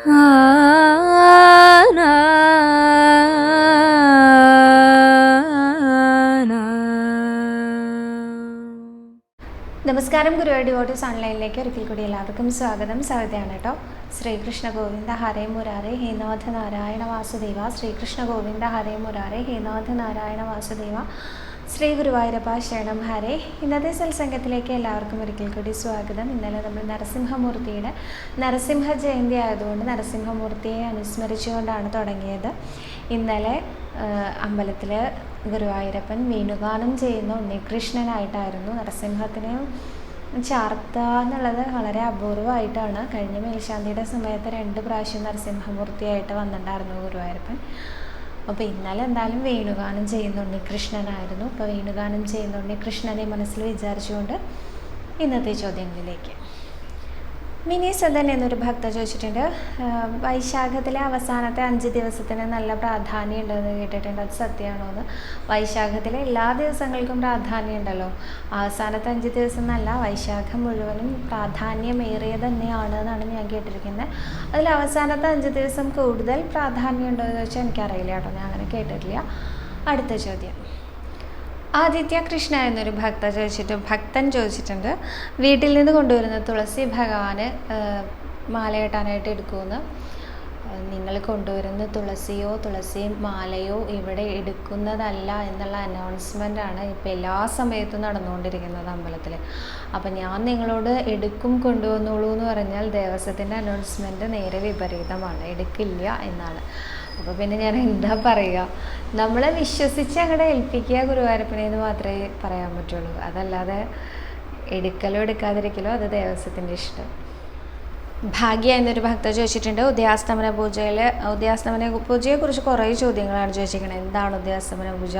നമസ്കാരം ഗുരുവായൂർ ഡിവോട്ടീസ് ഓൺലൈനിലേക്ക് ഒരിക്കൽ കൂടി എല്ലാവർക്കും സ്വാഗതം. സവിതയാണ് കേട്ടോ ശ്രീകൃഷ്ണ ഗോവിന്ദ ഹരേ മുരാരേ ഹേനാഥ നാരായണ വാസുദേവ. ശ്രീകൃഷ്ണ ഗോവിന്ദ ഹരേ മുരാരേ ഹേനാഥ നാരായണ വാസുദേവ. ശ്രീ ഗുരുവായൂരപ്പ ശരണം ഹരേ ഇന്നത്തെ സത്സംഗത്തിലേക്ക് എല്ലാവർക്കും ഒരിക്കൽ കൂടി സ്വാഗതം. ഇന്നലെ നമ്മൾ നരസിംഹമൂർത്തിയുടെ നരസിംഹ ജയന്തി ആയതുകൊണ്ട് നരസിംഹമൂർത്തിയെ അനുസ്മരിച്ചുകൊണ്ടാണ് തുടങ്ങിയത്. ഇന്നലെ അമ്പലത്തിൽ ഗുരുവായൂരപ്പൻ വേണുഗാനം ചെയ്യുന്ന ഉണ്ണികൃഷ്ണനായിട്ടായിരുന്നു നരസിംഹത്തിനെ ചാർത്തുക എന്നുള്ളത് വളരെ അപൂർവമായിട്ടാണ്. കഴിഞ്ഞ മേൽശാന്തിയുടെ സമയത്ത് രണ്ട് പ്രാവശ്യം നരസിംഹമൂർത്തിയായിട്ട് വന്നിട്ടുണ്ടായിരുന്നു ഗുരുവായൂരപ്പൻ. അപ്പോൾ ഇന്നലെ എന്തായാലും വേണുഗാനം ചെയ്യുന്നുണ്ട്. കൃഷ്ണനായിരുന്നു. അപ്പോൾ വേണുഗാനം ചെയ്യുന്നുണ്ട്. കൃഷ്ണനെ മനസ്സിൽ വിചാരിച്ചുകൊണ്ട് ഇന്നത്തെ ചോദ്യങ്ങളിലേക്ക് മിനി സദൻ എന്നൊരു ഭക്ത ചോദിച്ചിട്ടുണ്ട്. വൈശാഖത്തിലെ അവസാനത്തെ അഞ്ച് ദിവസത്തിന് നല്ല പ്രാധാന്യം ഉണ്ടെന്ന് കേട്ടിട്ടുണ്ട്. അത് സത്യമാണോ എന്ന്. വൈശാഖത്തിലെ എല്ലാ ദിവസങ്ങൾക്കും പ്രാധാന്യം ഉണ്ടല്ലോ. അവസാനത്തെ അഞ്ച് ദിവസം എന്നല്ല വൈശാഖം മുഴുവനും പ്രാധാന്യമേറിയത് തന്നെയാണ് എന്നാണ് ഞാൻ കേട്ടിരിക്കുന്നത്. അതിൽ അവസാനത്തെ അഞ്ച് ദിവസം കൂടുതൽ പ്രാധാന്യം ഉണ്ടോ എന്ന് ചോദിച്ചാൽ എനിക്കറിയില്ല കേട്ടോ. ഞാൻ അങ്ങനെ കേട്ടിട്ടില്ല. അടുത്ത ചോദ്യം. ആദിത്യ കൃഷ്ണ എന്നൊരു ഭക്ത ചോദിച്ചിട്ട് ഭക്തൻ ചോദിച്ചിട്ടുണ്ട് വീട്ടിൽ നിന്ന് കൊണ്ടുവരുന്ന തുളസി ഭഗവാന് ആഹ്, മാല കെട്ടാനായിട്ട് എടുക്കുമെന്ന്. നിങ്ങൾ കൊണ്ടുവരുന്ന തുളസിയോ തുളസി മാലയോ ഇവിടെ എടുക്കുന്നതല്ല എന്നുള്ള അനൗൺസ്മെന്റ് ആണ് ഇപ്പോൾ എല്ലാ സമയത്തും നടന്നുകൊണ്ടിരിക്കുന്നത് അമ്പലത്തിൽ അപ്പം ഞാൻ നിങ്ങളോട് എടുക്കും കൊണ്ടുവന്നോളൂ എന്ന് പറഞ്ഞാൽ ദേവസ്വത്തിന്റെ അനൗൺസ്മെന്റ് നേരെ വിപരീതമാണ്. എടുക്കില്ല എന്നാണ്. അപ്പോൾ പിന്നെ ഞാൻ എന്താ പറയുക നമ്മളെ വിശ്വസിച്ച് അങ്ങടെ ഏൽപ്പിക്കുക ഗുരുവായൂരപ്പനെ എന്ന് മാത്രമേ പറയാൻ പറ്റുള്ളൂ. അതല്ലാതെ എടുക്കലോ എടുക്കാതിരിക്കലോ അത് ദേവസ്വത്തിന്റെ ഇഷ്ടം. ഭാഗ്യ എന്നൊരു ഭക്ത ചോദിച്ചിട്ടുണ്ട് ഉദയാസ്തമന പൂജയിൽ ഉദയാസ്തമന പൂജയെക്കുറിച്ച് കുറേ ചോദ്യങ്ങളാണ് ചോദിച്ചിരിക്കുന്നത് എന്താണ് ഉദയാസ്തമന പൂജ?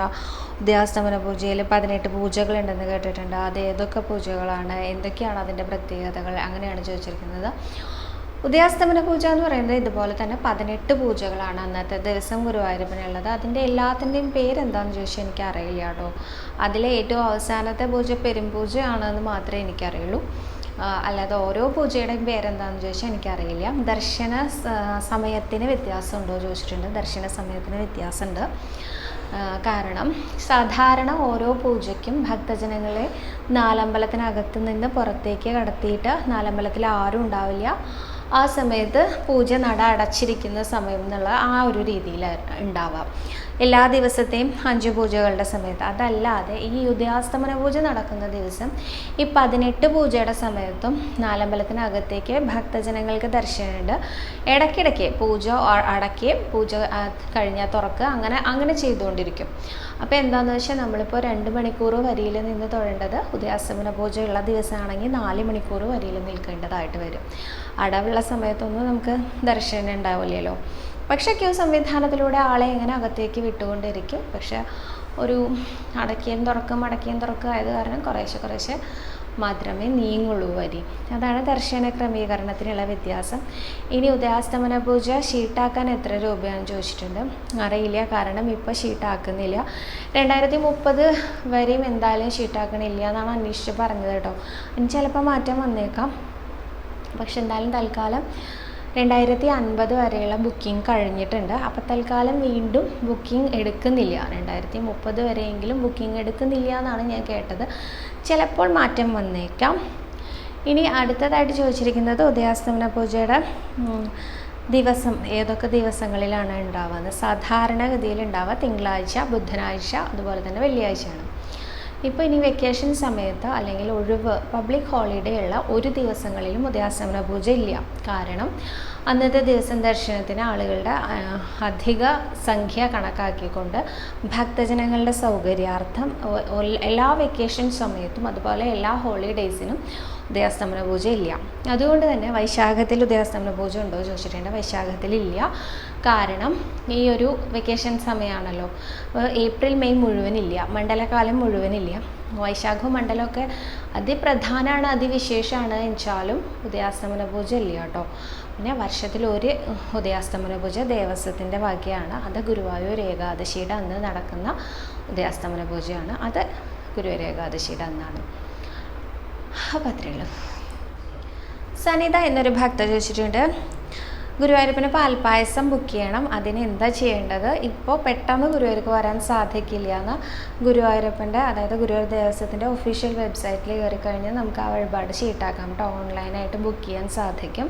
ഉദയാസ്തമന പൂജയിൽ പതിനെട്ട് പൂജകളുണ്ടെന്ന് കേട്ടിട്ടുണ്ട്. അത് ഏതൊക്കെ പൂജകളാണ്? എന്തൊക്കെയാണ് അതിന്റെ പ്രത്യേകതകൾ? അങ്ങനെയാണ് ചോദിച്ചിരിക്കുന്നത്. ഉദയാസ്തമന പൂജ എന്ന് പറയുന്നത് ഇതുപോലെ തന്നെ പതിനെട്ട് പൂജകളാണ് അന്നത്തെ ദിവസം ഗുരുവായൂരപ്പനുള്ളത് അതിന്റെ എല്ലാത്തിന്റെയും പേരെന്താണെന്ന് ചോദിച്ചാൽ എനിക്ക് അറിയില്ല കേട്ടോ. അതിലെ ഏറ്റവും അവസാനത്തെ പൂജ പെരുംപൂജയാണെന്ന് മാത്രമേ എനിക്കറിയുള്ളൂ. അല്ലാതെ ഓരോ പൂജയുടെയും പേരെന്താണെന്ന് ചോദിച്ചാൽ എനിക്കറിയില്ല. ദർശന സമയത്തിന് വ്യത്യാസമുണ്ടോ ചോദിച്ചിട്ടുണ്ട്. ദർശന സമയത്തിന് വ്യത്യാസമുണ്ട്. കാരണം സാധാരണ ഓരോ പൂജയ്ക്കും ഭക്തജനങ്ങളെ നാലമ്പലത്തിനകത്ത് നിന്ന് പുറത്തേക്ക് കടത്തിയിട്ട് നാലമ്പലത്തിൽ ആരും ഉണ്ടാവില്ല. ആ സമയത്ത് പൂജ നട അടച്ചിരിക്കുന്ന സമയം എന്നുള്ള ആ ഒരു രീതിയിൽ ഉണ്ടാവാം. എല്ലാ ദിവസത്തെയും അഞ്ച് പൂജകളുടെ സമയത്ത്. അതല്ലാതെ ഈ ഉദയാസ്തമന പൂജ നടക്കുന്ന ദിവസം ഈ പതിനെട്ട് പൂജയുടെ സമയത്തും നാലമ്പലത്തിനകത്തേക്ക് ഭക്തജനങ്ങൾക്ക് ദർശനമുണ്ട്. ഇടയ്ക്കിടയ്ക്ക് പൂജ അടക്കി പൂജ കഴിഞ്ഞാൽ തുറക്കുക അങ്ങനെ അങ്ങനെ ചെയ്തുകൊണ്ടിരിക്കും. അപ്പോൾ എന്താണെന്ന് വെച്ചാൽ നമ്മളിപ്പോൾ രണ്ട് മണിക്കൂർ വരിയിൽ നിന്ന് തൊഴേണ്ടത് ഉദയാസ്തമന പൂജയുള്ള ദിവസമാണെങ്കിൽ നാല് മണിക്കൂർ വരിയിൽ നിൽക്കേണ്ടതായിട്ട് വരും. അടവുള്ള സമയത്തൊന്നും നമുക്ക് ദർശനം ഉണ്ടാവില്ലല്ലോ. പക്ഷേ ക്യൂ സംവിധാനത്തിലൂടെ ആളെ ഇങ്ങനെ അകത്തേക്ക് വിട്ടുകൊണ്ടിരിക്കും. പക്ഷെ ഒരു അടക്കിയും തുറക്കും അടക്കിയും തുറക്കും ആയത് കാരണം കുറേശ്ശെ കുറേശ്ശെ മാത്രമേ നീങ്ങുള്ളൂ വരി. അതാണ് ദർശന ക്രമീകരണത്തിനുള്ള വ്യത്യാസം. ഇനി ഉദയാസ്തമന പൂജ ഷീട്ടാക്കാൻ എത്ര രൂപയാണെന്ന് ചോദിച്ചിട്ടുണ്ട്. അറിയില്ല. കാരണം ഇപ്പോൾ ഷീട്ടാക്കുന്നില്ല. രണ്ടായിരത്തി മുപ്പത് വരെയും എന്തായാലും ഷീട്ടാക്കണില്ല എന്നാണ് അന്വേഷിച്ച് പറഞ്ഞത് കേട്ടോ. ഇനി ചിലപ്പോൾ മാറ്റം വന്നേക്കാം. പക്ഷെ എന്തായാലും തൽക്കാലം രണ്ടായിരത്തി അൻപത് വരെയുള്ള ബുക്കിംഗ് കഴിഞ്ഞിട്ടുണ്ട്. അപ്പോൾ തൽക്കാലം വീണ്ടും ബുക്കിംഗ് എടുക്കുന്നില്ല. രണ്ടായിരത്തി മുപ്പത് വരെയെങ്കിലും ബുക്കിംഗ് എടുക്കുന്നില്ല എന്നാണ് ഞാൻ കേട്ടത്. ചിലപ്പോൾ മാറ്റം വന്നേക്കാം. ഇനി അടുത്തതായിട്ട് ചോദിച്ചിരിക്കുന്നത് ഉദയാസ്തമന പൂജയുടെ ദിവസം ഏതൊക്കെ ദിവസങ്ങളിലാണ് ഉണ്ടാവുക? സാധാരണഗതിയിൽ ഉണ്ടാവുക തിങ്കളാഴ്ച ബുധനാഴ്ച അതുപോലെ തന്നെ വെള്ളിയാഴ്ചയാണ്. ഇപ്പോൾ ഇനി വെക്കേഷൻ സമയത്ത് അല്ലെങ്കിൽ ഒഴിവ് പബ്ലിക് ഹോളിഡേ ഉള്ള ഒരു ദിവസങ്ങളിലും ഉദയാസമന പൂജ ഇല്ല. കാരണം അന്നത്തെ ദിവസം ദർശനത്തിന് ആളുകളുടെ അധിക സംഖ്യ കണക്കാക്കിക്കൊണ്ട് ഭക്തജനങ്ങളുടെ സൗകര്യാർത്ഥം എല്ലാ വെക്കേഷൻ സമയത്തും അതുപോലെ എല്ലാ ഹോളിഡേയ്സിനും ഉദയാസ്തമന പൂജ ഇല്ല അതുകൊണ്ട് തന്നെ വൈശാഖത്തിൽ ഉദയാസ്തമന പൂജ ഉണ്ടോ ചോദിച്ചിട്ടുണ്ട് വൈശാഖത്തിൽ ഇല്ല കാരണം ഈ ഒരു വെക്കേഷൻ സമയമാണല്ലോ ഏപ്രിൽ മെയ് മുഴുവനില്ല. മണ്ഡലകാലം മുഴുവനില്ല. വൈശാഖവും മണ്ഡലമൊക്കെ അതിപ്രധാനമാണ് അതിവിശേഷമാണ് എന്നുവെച്ചാലും ഉദയാസ്തമന പൂജ ഇല്ല കേട്ടോ. പിന്നെ വർഷത്തിൽ ഒരു ഉദയാസ്തമന പൂജ ദേവസ്വത്തിന്റെ വകയാണ്. അത് ഗുരുവായൂർ ഏകാദശിയുടെ അന്ന് നടക്കുന്ന ഉദയാസ്തമന പൂജയാണ് അത് ഗുരുവായൂർ ഏകാദശിയുടെ അന്നാണ്. അപ്പം അത്രയേ സനിത എന്നൊരു ഭക്ത ചോദിച്ചിട്ടുണ്ട്. ഗുരുവായൂരപ്പന് പാൽപ്പായസം ബുക്ക് ചെയ്യണം. അതിന് എന്താ ചെയ്യേണ്ടത്? ഇപ്പോൾ പെട്ടെന്ന് ഗുരുവായൂർക്ക് വരാൻ സാധിക്കില്ല എന്ന് ഗുരുവായൂരപ്പന്റെ അതായത് ഗുരുവായൂർ ദേവസ്വത്തിന്റെ ഒഫീഷ്യൽ വെബ്സൈറ്റിൽ കയറി കഴിഞ്ഞാൽ നമുക്ക് ആ വഴിപാട് ഷീട്ടാക്കാം കേട്ടോ. ഓൺലൈനായിട്ട് ബുക്ക് ചെയ്യാൻ സാധിക്കും.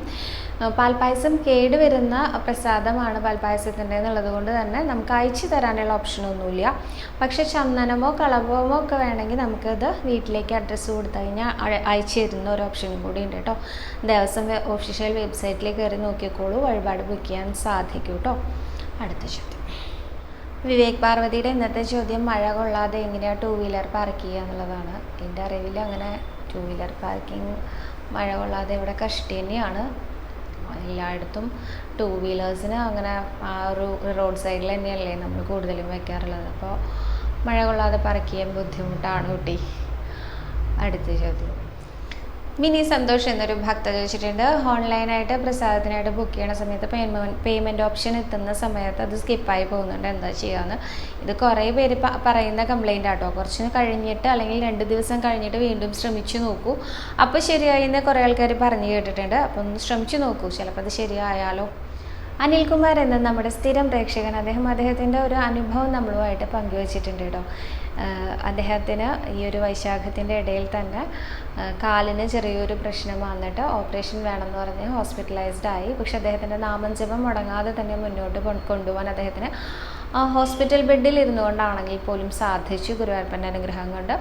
പാൽപ്പായസം കേടുവരുന്ന പ്രസാദമാണ് പാൽപ്പായസത്തിന്റെ എന്നുള്ളത് കൊണ്ട് തന്നെ നമുക്ക് അയച്ചു തരാനുള്ള ഓപ്ഷനൊന്നുമില്ല. പക്ഷേ ചന്ദനമോ കളഭമോ ഒക്കെ വേണമെങ്കിൽ നമുക്കത് വീട്ടിലേക്ക് അഡ്രസ്സ് കൊടുത്തു കഴിഞ്ഞാൽ അയ- അയച്ചു തരുന്ന ഒരു ഓപ്ഷനും കൂടി ഉണ്ട് കേട്ടോ. ദേവസ്വം ഒഫീഷ്യൽ വെബ്സൈറ്റിൽ കയറി നോക്കിക്കോളൂ. വഴിപാട് ബുക്ക് ചെയ്യാൻ സാധിക്കും കേട്ടോ. അടുത്ത ചോദ്യം. വിവേക് പാർവതിയുടെ ഇന്നത്തെ ചോദ്യം മഴ കൊള്ളാതെ എങ്ങനെയാണ് ടൂ വീലർ പാർക്ക് ചെയ്യുക എന്നുള്ളതാണ്. എന്റെ അറിവിൽ അങ്ങനെ ടൂ വീലർ പാർക്കിംഗ് മഴ കൊള്ളാതെ ഇവിടെ കഷ്ടി തന്നെയാണ്. എല്ലായിടത്തും ടൂ വീലേഴ്സിന് അങ്ങനെ ആ ഒരു റോഡ് സൈഡിൽ തന്നെയല്ലേ നമ്മൾ കൂടുതലും വെക്കാറുള്ളത്. അപ്പോൾ മഴ കൊള്ളാതെ പാർക്ക് ചെയ്യാൻ ബുദ്ധിമുട്ടാണ് കുട്ടി. അടുത്ത ചോദ്യം. മിനി സന്തോഷ് എന്നൊരു ഭക്ത ചോദിച്ചിട്ടുണ്ട്. ഓൺലൈനായിട്ട് പ്രസാദത്തിനായിട്ട് ബുക്ക് ചെയ്യണ സമയത്ത് പേയ്മെന്റ് ഓപ്ഷൻ എത്തുന്ന സമയത്ത് അത് സ്കിപ്പായി പോകുന്നുണ്ട്. എന്താ ചെയ്യാമെന്ന് ഇത് കുറേ പേര് പറയുന്ന കംപ്ലൈന്റ് ആട്ടോ. കുറച്ച് കഴിഞ്ഞിട്ട് അല്ലെങ്കിൽ രണ്ട് ദിവസം കഴിഞ്ഞിട്ട് വീണ്ടും ശ്രമിച്ചു നോക്കൂ. അപ്പോൾ ശരിയായി എന്ന് കുറേ ആൾക്കാർ പറഞ്ഞു കേട്ടിട്ടുണ്ട്. അപ്പോൾ ഒന്ന് ശ്രമിച്ചു നോക്കൂ. ചിലപ്പോൾ അത് ശരിയായാലോ? അനിൽകുമാർ എന്ന നമ്മുടെ സ്ഥിരം പ്രേക്ഷകൻ അദ്ദേഹം അദ്ദേഹത്തിന്റെ ഒരു അനുഭവം നമ്മളുമായിട്ട് പങ്കുവച്ചിട്ടുണ്ട് കേട്ടോ. അദ്ദേഹത്തിന് ഈ ഒരു വൈശാഖത്തിന്റെ ഇടയിൽ തന്നെ കാലിന് ചെറിയൊരു പ്രശ്നം വന്നിട്ട് ഓപ്പറേഷൻ വേണമെന്ന് പറഞ്ഞ് ഹോസ്പിറ്റലൈസ്ഡ് ആയി. പക്ഷെ അദ്ദേഹത്തിന്റെ നാമജപം മുടങ്ങാതെ തന്നെ മുന്നോട്ട് കൊണ്ടുപോകാൻ അദ്ദേഹത്തിന് ആ ഹോസ്പിറ്റൽ ബെഡിൽ ഇരുന്നു കൊണ്ടാണെങ്കിൽ പോലും സാധിച്ചു ഗുരുവായൂരപ്പന്റെ അനുഗ്രഹം കൊണ്ട്.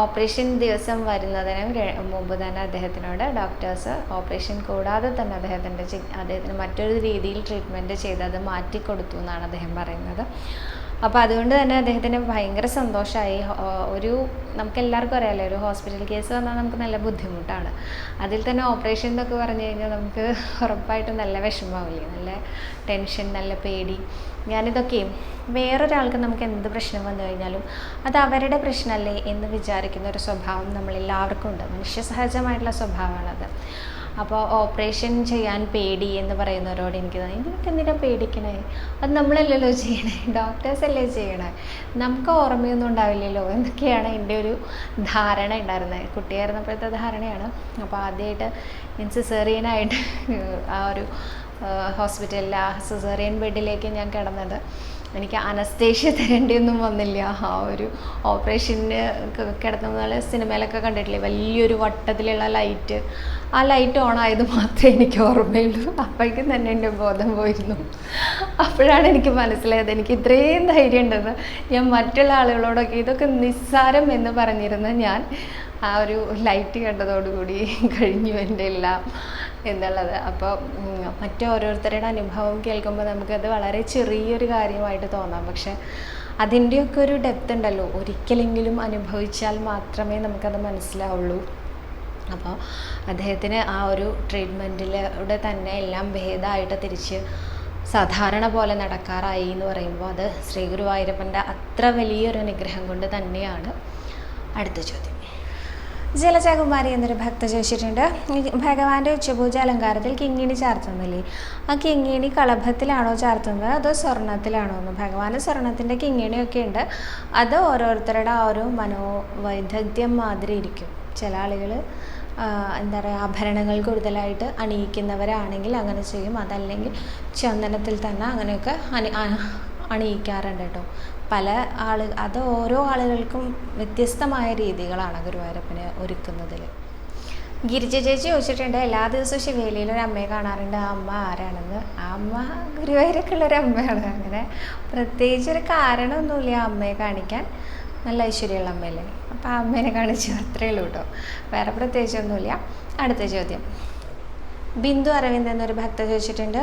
ഓപ്പറേഷൻ ദിവസം വരുന്നതിന് മുമ്പ് തന്നെ അദ്ദേഹത്തിനോട് ഡോക്ടേഴ്സ് ഓപ്പറേഷൻ കൂടാതെ തന്നെ അദ്ദേഹത്തിന്റെ അദ്ദേഹത്തിന് മറ്റൊരു രീതിയിൽ ട്രീറ്റ്മെന്റ് ചെയ്ത് അത് മാറ്റിക്കൊടുത്തു എന്നാണ് അദ്ദേഹം പറയുന്നത്. അപ്പോൾ അതുകൊണ്ട് തന്നെ അദ്ദേഹത്തിന് ഭയങ്കര സന്തോഷമായി ഒരു നമുക്ക് എല്ലാവർക്കും അറിയാമല്ലോ ഒരു ഹോസ്പിറ്റൽ കേസ് വന്നാൽ നമുക്ക് നല്ല ബുദ്ധിമുട്ടാണ്. അതിൽ തന്നെ ഓപ്പറേഷൻ എന്നൊക്കെ പറഞ്ഞു കഴിഞ്ഞാൽ നമുക്ക് ഉറപ്പായിട്ടും നല്ല വിഷമാവില്ലേ നല്ല ടെൻഷൻ നല്ല പേടി. ഞാനിതൊക്കെ വേറൊരാൾക്ക് നമുക്ക് എന്ത് പ്രശ്നം വന്നു കഴിഞ്ഞാലും അത് അവരുടെ പ്രശ്നമല്ലേ എന്ന് വിചാരിക്കുന്ന ഒരു സ്വഭാവം നമ്മളെല്ലാവർക്കും ഉണ്ട്. മനുഷ്യ സഹജമായിട്ടുള്ള സ്വഭാവമാണത്. അപ്പോൾ ഓപ്പറേഷൻ ചെയ്യാൻ പേടി എന്ന് പറയുന്നവരോട് എനിക്ക് തോന്നി നിനക്ക് എന്തിനാ പേടിക്കണേ? അത് നമ്മളല്ലല്ലോ ചെയ്യണേ ഡോക്ടേഴ്സ് അല്ലേ ചെയ്യണേ? നമുക്ക് ഓർമ്മയൊന്നും ഉണ്ടാവില്ലല്ലോ എന്നൊക്കെയാണ് എന്റെ ഒരു ധാരണ ഉണ്ടായിരുന്നത്. കുട്ടിയായിരുന്നപ്പോഴത്തെ ധാരണയാണ്. അപ്പോൾ ആദ്യമായിട്ട് ഞാൻ സിസേറിയനായിട്ട് ആ ഒരു ഹോസ്പിറ്റലിൽ ആ സിസേറിയൻ ബെഡിലേക്ക് ഞാൻ കിടന്നത്. എനിക്ക് അനസ്തേഷ്യ തരേണ്ടിയൊന്നും വന്നില്ല. ആ ഒരു ഓപ്പറേഷന് കിടത്തുമ്പോൾ സിനിമയിലൊക്കെ കണ്ടിട്ടില്ലേ? വലിയൊരു വട്ടത്തിലുള്ള ലൈറ്റ് ആ ലൈറ്റ് ഓൺ ആയത് മാത്രമേ എനിക്ക് ഓർമ്മയുള്ളൂ. അപ്പോഴേക്കും തന്നെ എന്റെ ബോധം പോയിരുന്നു. അപ്പോഴാണ് എനിക്ക് മനസ്സിലായത് എനിക്ക് ഇത്രയും ധൈര്യം ഉണ്ടെന്ന്. ഞാൻ മറ്റുള്ള ആളുകളോടൊക്കെ ഇതൊക്കെ നിസ്സാരം എന്ന് പറഞ്ഞിരുന്ന ഞാൻ ആ ഒരു ലൈറ്റ് കണ്ടതോടുകൂടി കഴിഞ്ഞു എന്റെ എല്ലാം. എന്നുള്ളത്. അപ്പോൾ മറ്റോരോരുത്തരുടെ അനുഭവം കേൾക്കുമ്പോൾ നമുക്കത് വളരെ ചെറിയൊരു കാര്യമായിട്ട് തോന്നാം. പക്ഷെ അതിന്റെയൊക്കെ ഒരു ഡെപ്ത് ഉണ്ടല്ലോ. ഒരിക്കലെങ്കിലും അനുഭവിച്ചാൽ മാത്രമേ നമുക്കത് മനസ്സിലാവുള്ളൂ. അപ്പോൾ അദ്ദേഹത്തിന് ആ ഒരു ട്രീറ്റ്മെന്റിലൂടെ തന്നെ എല്ലാം ഭേദമായിട്ട് തിരിച്ച് സാധാരണ പോലെ നടക്കാറായി എന്ന് പറയുമ്പോൾ അത് ശ്രീ ഗുരുവായൂരപ്പന്റെ അത്ര വലിയൊരു അനുഗ്രഹം കൊണ്ട് തന്നെയാണ് അടുത്ത ചോദ്യം. ജലജകുമാരി എന്നൊരു ഭക്ത ചോദിച്ചിട്ടുണ്ട് ഭഗവാന്റെ ഉച്ചപൂജ അലങ്കാരത്തിൽ കിങ്ങിണി ചാർത്തുന്നില്ലേ? ആ കിങ്ങിണി കളഭത്തിലാണോ ചാർത്തുന്നത്? അതോ സ്വർണത്തിലാണോ എന്ന്? ഭഗവാന് സ്വർണത്തിന്റെ കിങ്ങിണിയൊക്കെ ഉണ്ട്. അത് ഓരോരുത്തരുടെ ആ ഒരു മനോവൈദഗ്ധ്യം മാതിരി ഇരിക്കും. ചില ആളുകൾ എന്താ പറയുക ആഭരണങ്ങൾ കൂടുതലായിട്ട് അണിയിക്കുന്നവരാണെങ്കിൽ അങ്ങനെ ചെയ്യും. അതല്ലെങ്കിൽ ചന്ദനത്തിൽ തന്നെ അങ്ങനെയൊക്കെ അണി അണിയിക്കാറുണ്ട് കേട്ടോ. പല ആൾ അത് ഓരോ ആളുകൾക്കും വ്യത്യസ്തമായ രീതികളാണ് ഗുരുവായൂരപ്പനെ ഒരുക്കുന്നതിൽ. ഗിരിജ ചേച്ചി ചോദിച്ചിട്ടുണ്ട് എല്ലാ ദിവസവും ശിവേലിയിൽ ഒരു അമ്മയെ കാണാറുണ്ട്. ആ അമ്മ ആരാണെന്ന്? ആ അമ്മ ഗുരുവായൂരൊക്കെയുള്ളൊരു അമ്മയാണ്. അങ്ങനെ പ്രത്യേകിച്ച് ഒരു കാരണമൊന്നുമില്ല ആ അമ്മയെ കാണിക്കാൻ. നല്ല ഐശ്വര്യമുള്ള അമ്മയല്ലേ? അപ്പോൾ ആ അമ്മേനെ കാണിച്ചു അത്രയേ ഉള്ളൂ കേട്ടോ. വേറെ പ്രത്യേകിച്ചൊന്നുമില്ല. അടുത്ത ചോദ്യം. ബിന്ദു അരവിന്ദ് എന്നൊരു ഭക്ത ചോദിച്ചിട്ടുണ്ട്.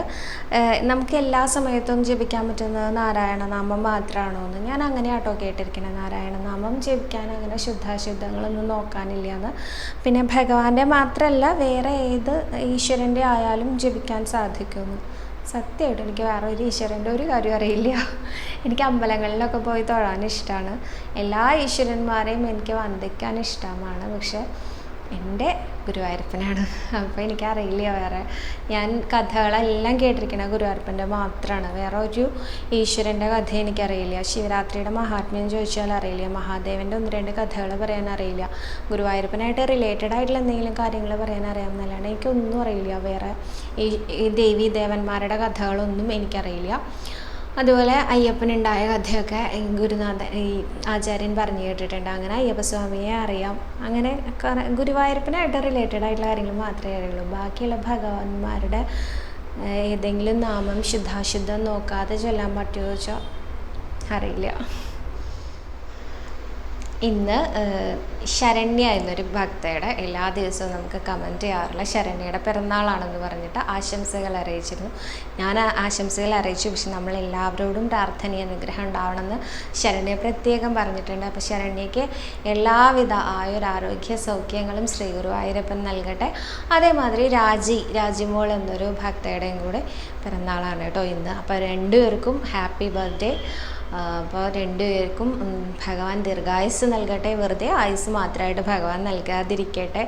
നമുക്ക് എല്ലാ സമയത്തും ജപിക്കാൻ പറ്റുന്ന നാരായണ നാമം മാത്രമാണോ എന്ന്. ഞാൻ അങ്ങനെ ആട്ടോ കേട്ടിരിക്കുന്നത് നാരായണ നാമം ജപിക്കാൻ അങ്ങനെ ശുദ്ധാശുദ്ധങ്ങളൊന്നും നോക്കാനില്ല എന്ന് പിന്നെ ഭഗവാന്റെ മാത്രമല്ല വേറെ ഏത് ഈശ്വരന്റെ ആയാലും ജപിക്കാൻ സാധിക്കുമെന്ന്. സത്യമായിട്ട് എനിക്ക് വേറെ ഒരു ഈശ്വരന്റെ ഒരു കാര്യം അറിയില്ല. എനിക്ക് അമ്പലങ്ങളിലൊക്കെ പോയി തൊഴാൻ ഇഷ്ടമാണ്. എല്ലാ ഈശ്വരന്മാരെയും എനിക്ക് വന്ദിക്കാൻ ഇഷ്ടമാണ്. പക്ഷെ എന്റെ ഗുരുവായൂരപ്പനാണ്. അപ്പോൾ എനിക്കറിയില്ല വേറെ. ഞാൻ കഥകളെല്ലാം കേട്ടിരിക്കണ ഗുരുവായൂരപ്പന്റെ മാത്രമാണ് വേറെ ഒരു ഈശ്വരന്റെ കഥ എനിക്കറിയില്ല. ശിവരാത്രിയുടെ മഹാത്മ്യം ചോദിച്ചാൽ അറിയില്ല. മഹാദേവന്റെ ഒന്ന് രണ്ട് കഥകൾ പറയാൻ അറിയില്ല. ഗുരുവായൂരപ്പനായിട്ട് റിലേറ്റഡ് ആയിട്ടുള്ള എന്തെങ്കിലും കാര്യങ്ങൾ പറയാൻ അറിയാമെന്നല്ലാണ്ട് എനിക്കൊന്നും അറിയില്ല. വേറെ ഈ ദേവീ ദേവി ദേവന്മാരുടെ കഥകളൊന്നും എനിക്കറിയില്ല. അതുപോലെ അയ്യപ്പനുണ്ടായ കഥയൊക്കെ ഗുരുനാഥൻ ഈ ആചാര്യൻ പറഞ്ഞു കേട്ടിട്ടുണ്ട്. അങ്ങനെ അയ്യപ്പസ്വാമിയെ അറിയാം. അങ്ങനെ ഗുരുവായൂരപ്പനായിട്ട് റിലേറ്റഡ് ആയിട്ടുള്ള കാര്യങ്ങൾ മാത്രമേ അറിയുള്ളൂ. ബാക്കിയുള്ള ഭഗവാന്മാരുടെ ഏതെങ്കിലും നാമം ശുദ്ധാശുദ്ധം നോക്കാതെ ചൊല്ലാൻ പറ്റുമോ ചോദിച്ചാൽ അറിയില്ല. ഇന്ന് ശരണ്യ എന്നൊരു ഭക്തയുടെ എല്ലാ ദിവസവും നമുക്ക് കമന്റ് ചെയ്യാറുള്ള ശരണ്യയുടെ പിറന്നാളാണെന്ന് പറഞ്ഞിട്ട് ആശംസകൾ അറിയിച്ചിരുന്നു. ഞാൻ ആശംസകൾ അറിയിച്ചു. പക്ഷെ നമ്മൾ എല്ലാവരോടും പ്രാർത്ഥനീയ അനുഗ്രഹം ഉണ്ടാവണമെന്ന് ശരണ്യ പ്രത്യേകം പറഞ്ഞിട്ടുണ്ട്. അപ്പോൾ ശരണ്യയ്ക്ക് എല്ലാവിധ ആയുരാരോഗ്യ സൗഖ്യങ്ങളും ശ്രീ ഗുരുവായൂരപ്പൻ നൽകട്ടെ. അതേമാതിരി രാജി രാജിമോൾ എന്നൊരു ഭക്തയുടെയും കൂടെ പിറന്നാളാണ് കേട്ടോ ഇന്ന്. അപ്പോൾ രണ്ടുപേർക്കും ഹാപ്പി ബർത്ത്ഡേ. അപ്പോൾ രണ്ടുപേർക്കും ഭഗവാൻ ദീർഘായുസ് നൽകട്ടെ വെറുതെ ആയുസ് മാത്രമായിട്ട് ഭഗവാൻ നൽകാതിരിക്കട്ടെ.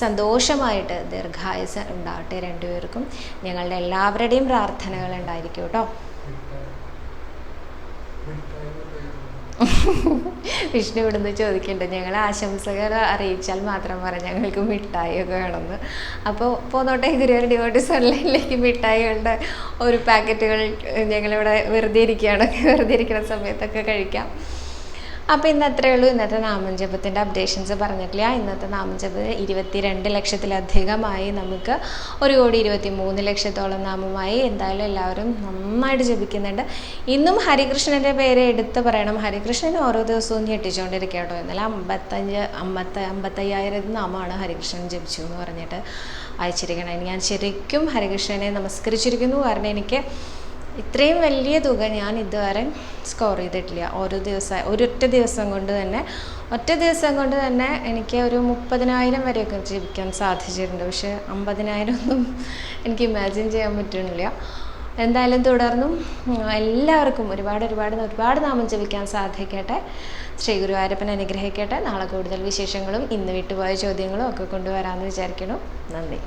സന്തോഷമായിട്ട് ദീർഘായുസ് ഉണ്ടാവട്ടെ രണ്ടുപേർക്കും. ഞങ്ങളുടെ എല്ലാവരുടെയും പ്രാർത്ഥനകൾ ഉണ്ടായിരിക്കും കേട്ടോ. വിഷ്ണു ഇവിടുന്ന് ചോദിക്കുന്നുണ്ട് ഞങ്ങൾ ആശംസകൾ അറിയിച്ചാൽ മാത്രം പറ ഞങ്ങൾക്ക് മിഠായിയൊക്കെ വേണമെന്ന്. അപ്പോൾ പോന്നോട്ടെ ഗുരുവായൂർ ഡിവോട്ടീസ് ഓൺലൈനിലേക്ക് മിഠായികളുടെ ഒരു പാക്കറ്റുകൾ ഞങ്ങളിവിടെ വെറുതെ ഇരിക്കുകയാണ്. വെറുതെ ഇരിക്കുന്ന സമയത്തൊക്കെ കഴിക്കാം. അപ്പോൾ ഇന്ന് അത്രയേ ഉള്ളൂ. ഇന്നത്തെ നാമജപത്തിന്റെ അപ്ഡേഷൻസ് പറഞ്ഞിട്ടില്ല? ഇന്നത്തെ നാമജപം ഇരുപത്തിരണ്ട് ലക്ഷത്തിലധികമായി നമുക്ക് ഒരു കോടി ഇരുപത്തി മൂന്ന് ലക്ഷത്തോളം നാമമായി എന്തായാലും എല്ലാവരും നന്നായിട്ട് ജപിക്കുന്നുണ്ട്. ഇന്നും ഹരികൃഷ്ണന്റെ പേര് എടുത്ത് പറയണം. ഹരികൃഷ്ണൻ ഓരോ ദിവസവും ഞെട്ടിച്ചുകൊണ്ടിരിക്കുക കേട്ടോ ഇന്നലെ അമ്പത്തഞ്ച് അമ്പത്ത അമ്പത്തയ്യായിരം നാമമാണ് ഹരികൃഷ്ണൻ ജപിച്ചു എന്ന് പറഞ്ഞിട്ട് അയച്ചിരിക്കണം. ഞാൻ ശരിക്കും ഹരികൃഷ്ണനെ നമസ്കരിച്ചിരിക്കുന്നു. കാരണം എനിക്ക് ഇത്രയും വലിയ തുക ഞാൻ ഇതുവരെ സ്കോർ ചെയ്തിട്ടില്ല. ഓരോ ദിവസം ഒരൊറ്റ ദിവസം കൊണ്ട് തന്നെ ഒറ്റ ദിവസം കൊണ്ട് തന്നെ എനിക്ക് ഒരു മുപ്പതിനായിരം വരെയൊക്കെ ജീവിക്കാൻ സാധിച്ചിട്ടുണ്ട്. പക്ഷേ അമ്പതിനായിരം ഒന്നും എനിക്ക് ഇമാജിൻ ചെയ്യാൻ പറ്റുന്നില്ല. എന്തായാലും തുടർന്നും എല്ലാവർക്കും ഒരുപാട് ഒരുപാട് ഒരുപാട് നാമം ജപിക്കാൻ സാധിക്കട്ടെ. ശ്രീ ഗുരുവായൂരപ്പൻ അനുഗ്രഹിക്കട്ടെ. നാളെ കൂടുതൽ വിശേഷങ്ങളും ഇന്ന് വിട്ടുപോയ ചോദ്യങ്ങളും ഒക്കെ കൊണ്ടുവരാമെന്ന് വിചാരിക്കണം നന്ദി.